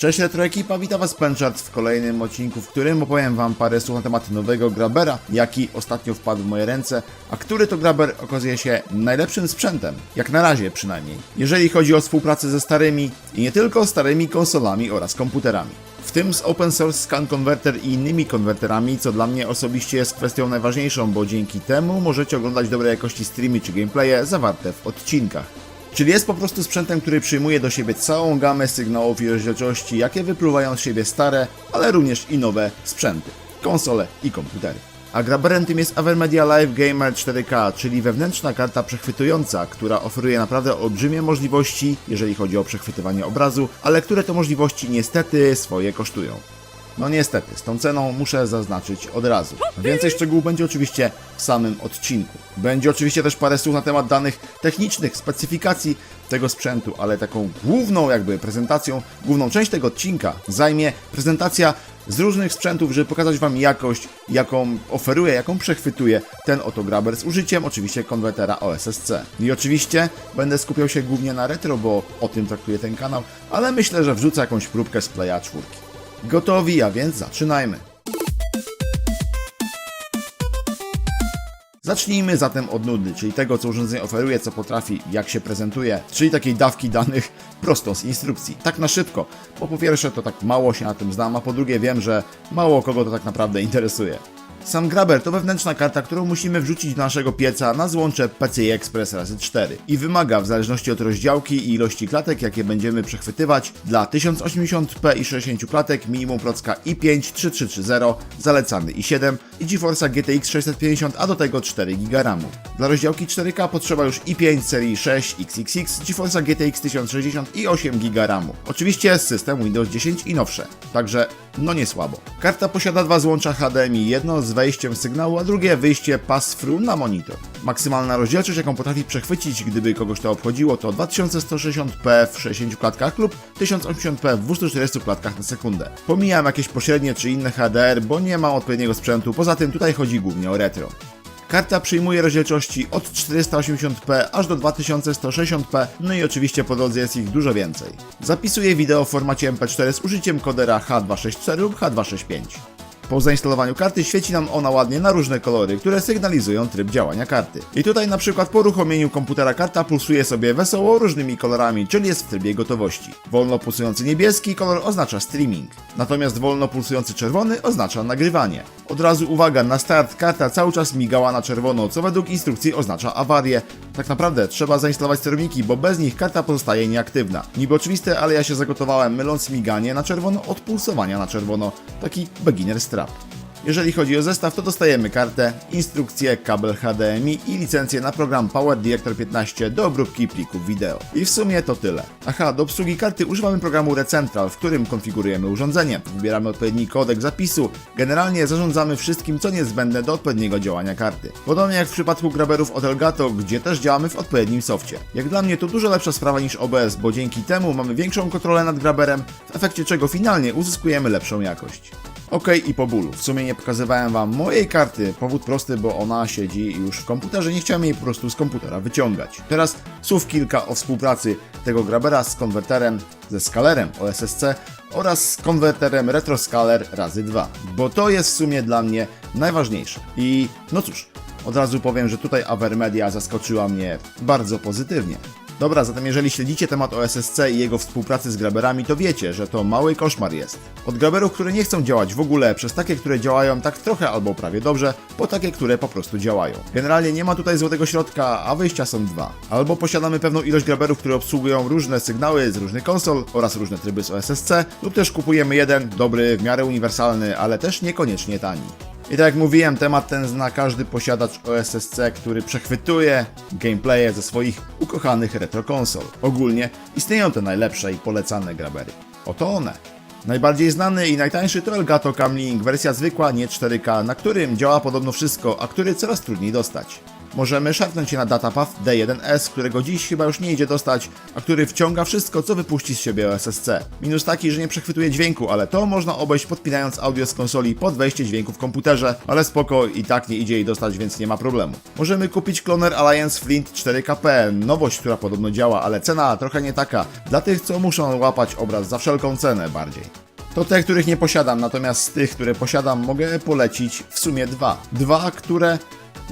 Cześć Retro Ekipa, witam Was Penchart w kolejnym odcinku, w którym opowiem Wam parę słów na temat nowego grabera, jaki ostatnio wpadł w moje ręce, a który to graber okazuje się najlepszym sprzętem, jak na razie przynajmniej, jeżeli chodzi o współpracę ze starymi i nie tylko starymi konsolami oraz komputerami. W tym z Open Source Scan Converter i innymi konwerterami, co dla mnie osobiście jest kwestią najważniejszą, bo dzięki temu możecie oglądać dobrej jakości streamy czy gameplaye zawarte w odcinkach. Czyli jest po prostu sprzętem, który przyjmuje do siebie całą gamę sygnałów i rozdzielczości, jakie wypływają z siebie stare, ale również i nowe sprzęty, konsole i komputery. A graberem tym jest Avermedia Live Gamer 4K, czyli wewnętrzna karta przechwytująca, która oferuje naprawdę olbrzymie możliwości, jeżeli chodzi o przechwytywanie obrazu, ale które to możliwości niestety swoje kosztują. No niestety, z tą ceną muszę zaznaczyć od razu. Więcej szczegółów będzie oczywiście w samym odcinku. Będzie oczywiście też parę słów na temat danych technicznych, specyfikacji tego sprzętu, ale taką główną jakby prezentacją, główną część tego odcinka zajmie prezentacja z różnych sprzętów, żeby pokazać Wam jakość, jaką oferuje, jaką przechwytuje ten oto graber z użyciem oczywiście konwertera OSSC. I oczywiście będę skupiał się głównie na retro, bo o tym traktuje ten kanał, ale myślę, że wrzucę jakąś próbkę z Playa 4. Gotowi, a więc zaczynajmy. Zacznijmy zatem od nudy, czyli tego, co urządzenie oferuje, co potrafi, jak się prezentuje, czyli takiej dawki danych prosto z instrukcji. Tak na szybko, bo po pierwsze to tak mało się na tym znam, a po drugie wiem, że mało kogo to tak naprawdę interesuje. Sam Grabber to wewnętrzna karta, którą musimy wrzucić do naszego pieca na złącze PCI Express razy 4 i wymaga w zależności od rozdziałki i ilości klatek, jakie będziemy przechwytywać, dla 1080p i 60 klatek minimum procka i5 3330, zalecany i7 i GeForce'a GTX 650, a do tego 4 GB RAMu. Dla rozdziałki 4K potrzeba już i5 serii 6 XXX, GeForce'a GTX 1060 i 8 GB RAMu. Oczywiście system Windows 10 i nowsze, także no nie słabo. Karta posiada dwa złącza HDMI, jedno z wejściem sygnału, a drugie wyjście pass-through na monitor. Maksymalna rozdzielczość, jaką potrafi przechwycić, gdyby kogoś to obchodziło, to 2160p w 60 klatkach lub 1080p w 240 klatkach na sekundę. Pomijam jakieś pośrednie czy inne HDR, bo nie mam odpowiedniego sprzętu, poza tym tutaj chodzi głównie o retro. Karta przyjmuje rozdzielczości od 480p aż do 2160p, no i oczywiście po drodze jest ich dużo więcej. Zapisuje wideo w formacie MP4 z użyciem kodera H264 lub H265. Po zainstalowaniu karty świeci nam ona ładnie na różne kolory, które sygnalizują tryb działania karty. I tutaj na przykład po uruchomieniu komputera karta pulsuje sobie wesoło różnymi kolorami, czyli jest w trybie gotowości. Wolno pulsujący niebieski kolor oznacza streaming, natomiast wolno pulsujący czerwony oznacza nagrywanie. Od razu uwaga, na start karta cały czas migała na czerwono, co według instrukcji oznacza awarię. Tak naprawdę trzeba zainstalować sterowniki, bo bez nich karta pozostaje nieaktywna. Niby oczywiste, ale ja się zagotowałem myląc miganie na czerwono od pulsowania na czerwono. Taki beginner strap. Jeżeli chodzi o zestaw, to dostajemy kartę, instrukcję, kabel HDMI i licencję na program Power Director 15 do obróbki plików wideo. I w sumie to tyle. Aha, do obsługi karty używamy programu Recentral, w którym konfigurujemy urządzenie, wybieramy odpowiedni kodek zapisu, generalnie zarządzamy wszystkim, co niezbędne do odpowiedniego działania karty. Podobnie jak w przypadku graberów od Elgato, gdzie też działamy w odpowiednim softie. Jak dla mnie to dużo lepsza sprawa niż OBS, bo dzięki temu mamy większą kontrolę nad graberem, w efekcie czego finalnie uzyskujemy lepszą jakość. Ok, i po bólu. W sumie nie pokazywałem wam mojej karty. Powód prosty, bo ona siedzi już w komputerze. Nie chciałem jej po prostu z komputera wyciągać. Teraz słów kilka o współpracy tego grabera z konwerterem, ze skalerem OSSC oraz z konwerterem RetroScaler razy 2. Bo to jest w sumie dla mnie najważniejsze. I no cóż, od razu powiem, że tutaj Avermedia zaskoczyła mnie bardzo pozytywnie. Dobra, zatem jeżeli śledzicie temat OSSC i jego współpracy z graberami, to wiecie, że to mały koszmar jest. Od graberów, które nie chcą działać w ogóle, przez takie, które działają tak trochę albo prawie dobrze, po takie, które po prostu działają. Generalnie nie ma tutaj złotego środka, a wyjścia są dwa. Albo posiadamy pewną ilość graberów, które obsługują różne sygnały z różnych konsol oraz różne tryby z OSSC, lub też kupujemy jeden, dobry, w miarę uniwersalny, ale też niekoniecznie tani. I tak jak mówiłem, temat ten zna każdy posiadacz OSSC, który przechwytuje gameplaye ze swoich ukochanych retro konsol. Ogólnie istnieją te najlepsze i polecane grabery. Oto one. Najbardziej znany i najtańszy to Elgato Camlink, wersja zwykła, nie 4K, na którym działa podobno wszystko, a który coraz trudniej dostać. Możemy szarpnąć się na datapath D1S, którego dziś chyba już nie idzie dostać, a który wciąga wszystko, co wypuści z siebie OSSC. Minus taki, że nie przechwytuje dźwięku, ale to można obejść podpinając audio z konsoli pod wejście dźwięku w komputerze, ale spoko, i tak nie idzie jej dostać, więc nie ma problemu. Możemy kupić Cloner Alliance Flint 4KP, nowość, która podobno działa, ale cena trochę nie taka, dla tych, co muszą łapać obraz za wszelką cenę bardziej. To te, których nie posiadam, natomiast z tych, które posiadam, mogę polecić w sumie dwa. Dwa, które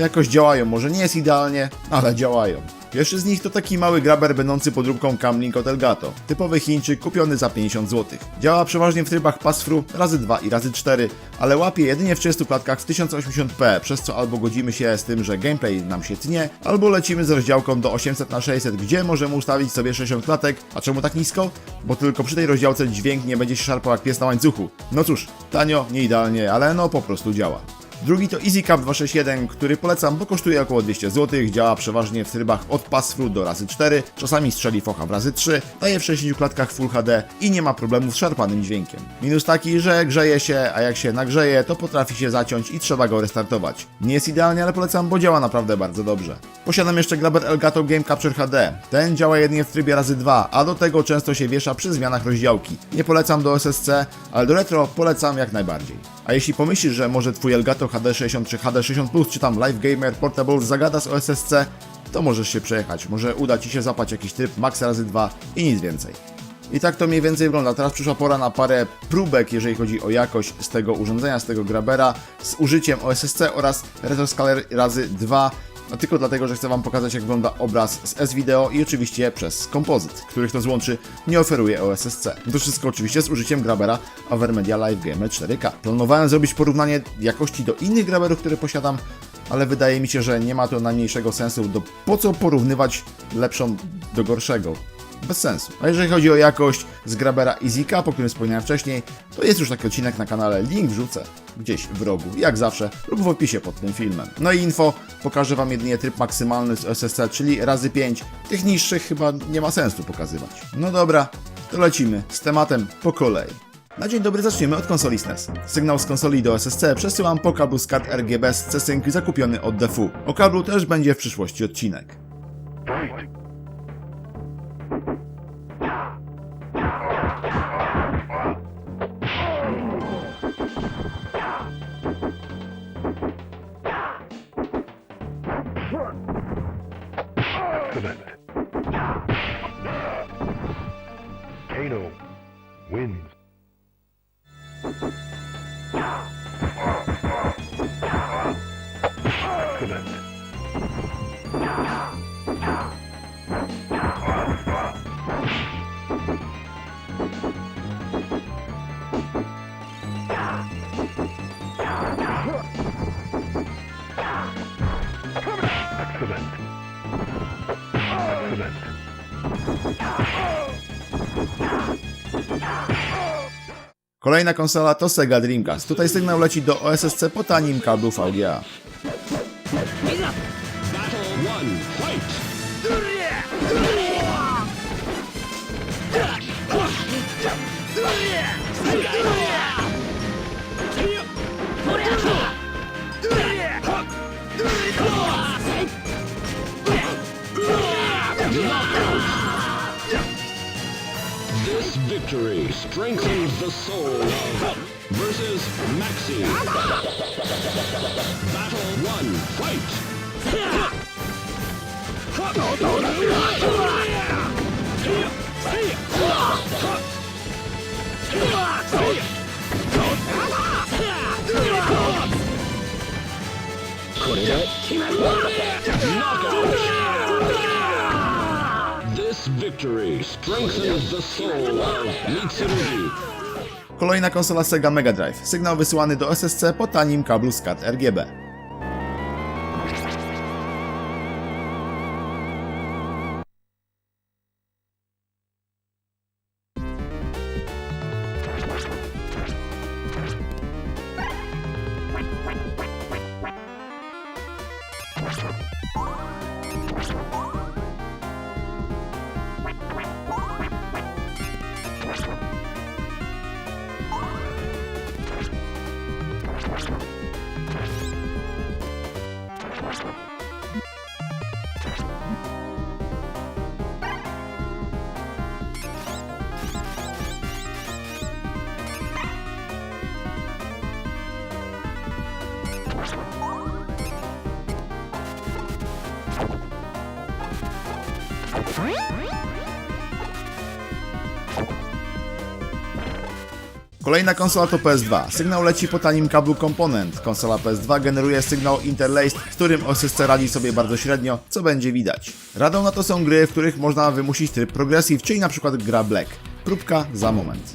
jakoś działają. Może nie jest idealnie, ale działają. Pierwszy z nich to taki mały graber będący podróbką Camlink od Elgato. Typowy Chińczyk kupiony za 50 zł. Działa przeważnie w trybach pass-through razy 2 i razy 4, ale łapie jedynie w 30 klatkach w 1080p, przez co albo godzimy się z tym, że gameplay nam się tnie, albo lecimy z rozdziałką do 800 na 600 gdzie możemy ustawić sobie 60 klatek. A czemu tak nisko? Bo tylko przy tej rozdziałce dźwięk nie będzie się szarpał jak pies na łańcuchu. No cóż, tanio, nie idealnie, ale no po prostu działa. Drugi to EasyCap 261, który polecam, bo kosztuje około 200 zł, działa przeważnie w trybach od pass-through do razy 4, czasami strzeli focha w razy 3, daje w 60 klatkach Full HD i nie ma problemu z szarpanym dźwiękiem. Minus taki, że grzeje się, a jak się nagrzeje, to potrafi się zaciąć i trzeba go restartować. Nie jest idealnie, ale polecam, bo działa naprawdę bardzo dobrze. Posiadam jeszcze Glaber Elgato Game Capture HD. Ten działa jedynie w trybie razy 2, a do tego często się wiesza przy zmianach rozdziałki. Nie polecam do SSC, ale do retro polecam jak najbardziej. A jeśli pomyślisz, że może twój Elgato HD60 czy HD60 Plus, czy tam Live Gamer Portable zagada z OSSC, to możesz się przejechać. Może uda Ci się zapać jakiś tryb max razy 2 i nic więcej. I tak to mniej więcej wygląda. Teraz przyszła pora na parę próbek, jeżeli chodzi o jakość z tego urządzenia, z tego grabera, z użyciem OSSC oraz Retroscaler razy 2 no tylko dlatego, że chcę Wam pokazać, jak wygląda obraz z S-Video i oczywiście przez kompozyt, których to złączy nie oferuje OSSC. To wszystko oczywiście z użyciem grabera Avermedia Live Gamer 4K. Planowałem zrobić porównanie jakości do innych graberów, które posiadam, ale wydaje mi się, że nie ma to najmniejszego sensu, do po co porównywać lepszą do gorszego. Bez sensu. A jeżeli chodzi o jakość z grabera EasyCap, po którym wspomniałem wcześniej, to jest już taki odcinek na kanale, link wrzucę gdzieś w rogu, jak zawsze, lub w opisie pod tym filmem. No i info, pokażę Wam jedynie tryb maksymalny z SSC, czyli razy 5. Tych niższych chyba nie ma sensu pokazywać. No dobra, to lecimy z tematem po kolei. Na dzień dobry zaczniemy od konsoli SNES. Sygnał z konsoli do SSC przesyłam po kablu z kart RGB z C-Sync zakupiony od DFU. O kablu też będzie w przyszłości odcinek. Kolejna konsola to Sega Dreamcast. Tutaj sygnał leci do OSSC po tanim kablu VGA. This victory strengthens the soul of versus Maxi. Battle one, fight! Victory strengthens the soul of Mitsurugi. Kolejna konsola Sega Mega Drive. Sygnał wysyłany do SSC po tanim kablu kart RGB. Kolejna konsola to PS2. Sygnał leci po tanim kablu komponent. Konsola PS2 generuje sygnał interlaced, z którym osysce radzi sobie bardzo średnio, co będzie widać. Radą na to są gry, w których można wymusić tryb progressive, czyli na przykład gra Black. Próbka za moment.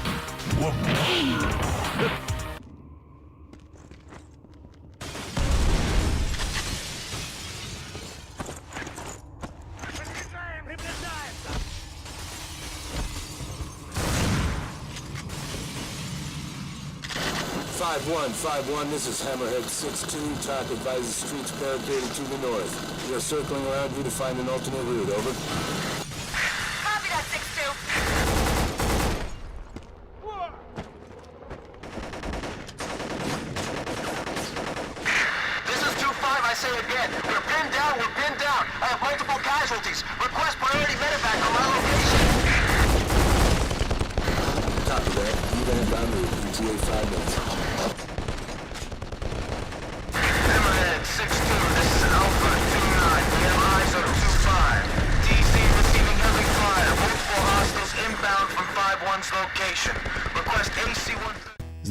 five one. This is Hammerhead six two. TAC advises streets barricaded to the north. We are circling around you to find an alternate route. Over.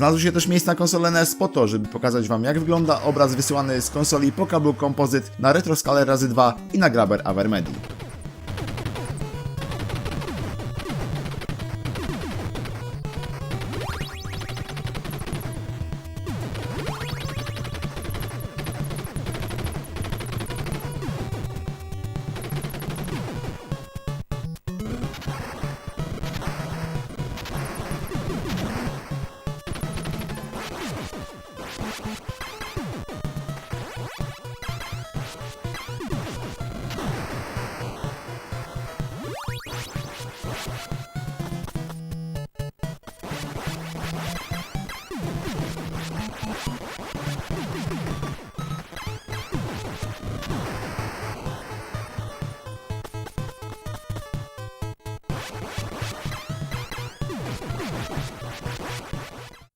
Znalazły się też miejsca na konsolę NES po to, żeby pokazać Wam jak wygląda obraz wysyłany z konsoli po kablu kompozyt na retroscaler razy 2 i na grabber Avermedi.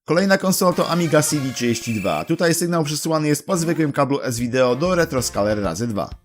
Kolejna konsola to Amiga CD32. Tutaj sygnał przesyłany jest po zwykłym kablu S-Video do retroscaler razy 2.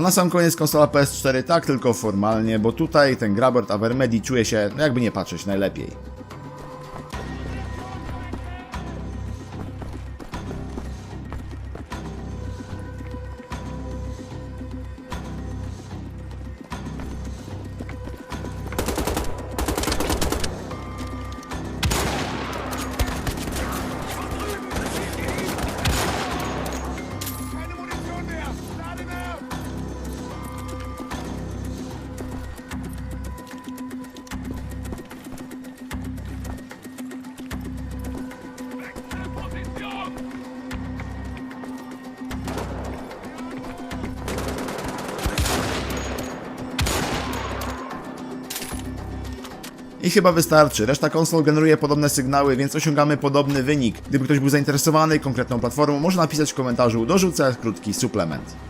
A na sam koniec konsola PS4 tak tylko formalnie, bo tutaj ten Grabert Avermedi czuje się, jakby nie patrzeć, najlepiej. Chyba wystarczy. Reszta konsol generuje podobne sygnały, więc osiągamy podobny wynik. Gdyby ktoś był zainteresowany konkretną platformą, może napisać w komentarzu, dorzucę krótki suplement.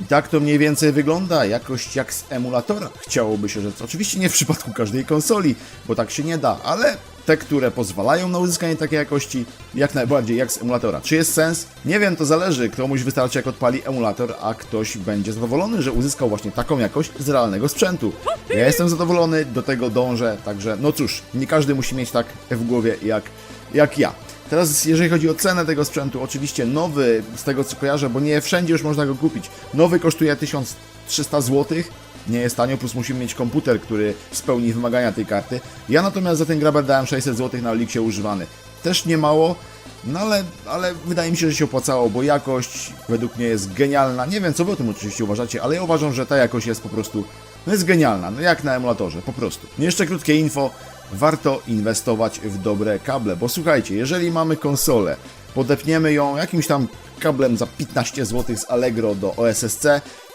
I tak to mniej więcej wygląda, jakość jak z emulatora. Chciałoby się rzec. Oczywiście nie w przypadku każdej konsoli, bo tak się nie da, ale te, które pozwalają na uzyskanie takiej jakości, jak najbardziej jak z emulatora. Czy jest sens? Nie wiem, to zależy. Komuś wystarczy jak odpali emulator, a ktoś będzie zadowolony, że uzyskał właśnie taką jakość z realnego sprzętu. Ja jestem zadowolony, do tego dążę, także no cóż, nie każdy musi mieć tak w głowie jak, jak ja. Teraz jeżeli chodzi o cenę tego sprzętu, oczywiście nowy, z tego co kojarzę, bo nie wszędzie już można go kupić, nowy kosztuje 1300 zł, nie jest tanio, plus musimy mieć komputer, który spełni wymagania tej karty. Ja natomiast za ten graber dałem 600 zł na Elixie używany. Też nie mało, no ale, ale wydaje mi się, że się opłacało, bo jakość według mnie jest genialna. Nie wiem, co wy o tym oczywiście uważacie, ale ja uważam, że ta jakość jest po prostu, no jest genialna, no jak na emulatorze, po prostu. Jeszcze krótkie info, warto inwestować w dobre kable, bo słuchajcie, jeżeli mamy konsolę, podepniemy ją jakimś tam kablem za 15 zł z Allegro do OSSC,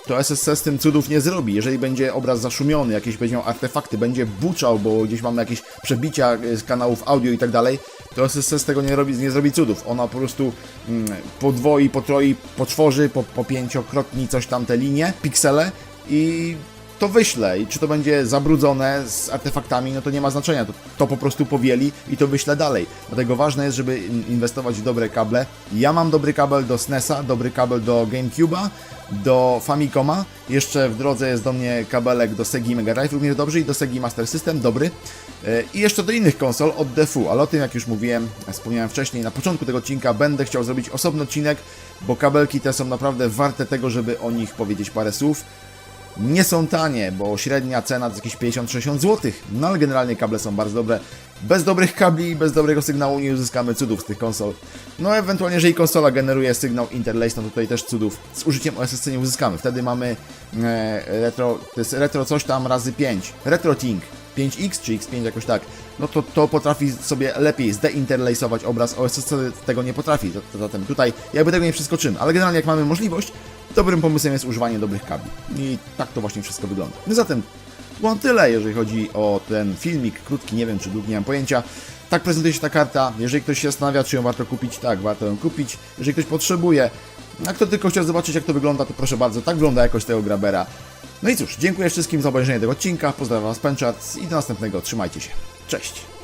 to SSC z tym cudów nie zrobi. Jeżeli będzie obraz zaszumiony, jakieś miał artefakty, będzie buczał, bo gdzieś mamy jakieś przebicia e, z kanałów audio i tak dalej, to SSC z tego nie, robi, nie zrobi cudów. Ona po prostu mm, podwoi, potroi, poczworzy, po, po pięciokrotni coś tam te linie, piksele i to wyślę i czy to będzie zabrudzone z artefaktami, no to nie ma znaczenia, to, to po prostu powieli i to wyślę dalej. Dlatego ważne jest, żeby in- inwestować w dobre kable. Ja mam dobry kabel do SNESa, dobry kabel do GameCube'a, do Famicoma, jeszcze w drodze jest do mnie kabelek do Segi Mega Drive również dobry i do Segi Master System dobry. E, i jeszcze do innych konsol od DFU, ale o tym jak już mówiłem, wspomniałem wcześniej na początku tego odcinka, będę chciał zrobić osobny odcinek, bo kabelki te są naprawdę warte tego, żeby o nich powiedzieć parę słów nie są tanie, bo średnia cena to jakieś 50-60 zł, no ale generalnie kable są bardzo dobre. Bez dobrych kabli i bez dobrego sygnału nie uzyskamy cudów z tych konsol. No ewentualnie, jeżeli konsola generuje sygnał interlace, no to tutaj też cudów z użyciem OSSC nie uzyskamy. Wtedy mamy e, retro, to jest retro coś tam razy 5, retro Think 5X czy X5 jakoś tak, no to to potrafi sobie lepiej zdeinterlaceować obraz, OSSC tego nie potrafi, zatem tutaj jakby tego nie przeskoczymy, ale generalnie jak mamy możliwość, dobrym pomysłem jest używanie dobrych kabli. I tak to właśnie wszystko wygląda. No zatem, było tyle, jeżeli chodzi o ten filmik, krótki, nie wiem czy długi, nie mam pojęcia. Tak prezentuje się ta karta. Jeżeli ktoś się zastanawia, czy ją warto kupić, tak, warto ją kupić. Jeżeli ktoś potrzebuje, a kto tylko chciał zobaczyć, jak to wygląda, to proszę bardzo, tak wygląda jakość tego grabera. No i cóż, dziękuję wszystkim za obejrzenie tego odcinka, pozdrawiam Was Penczat i do następnego, trzymajcie się. Cześć!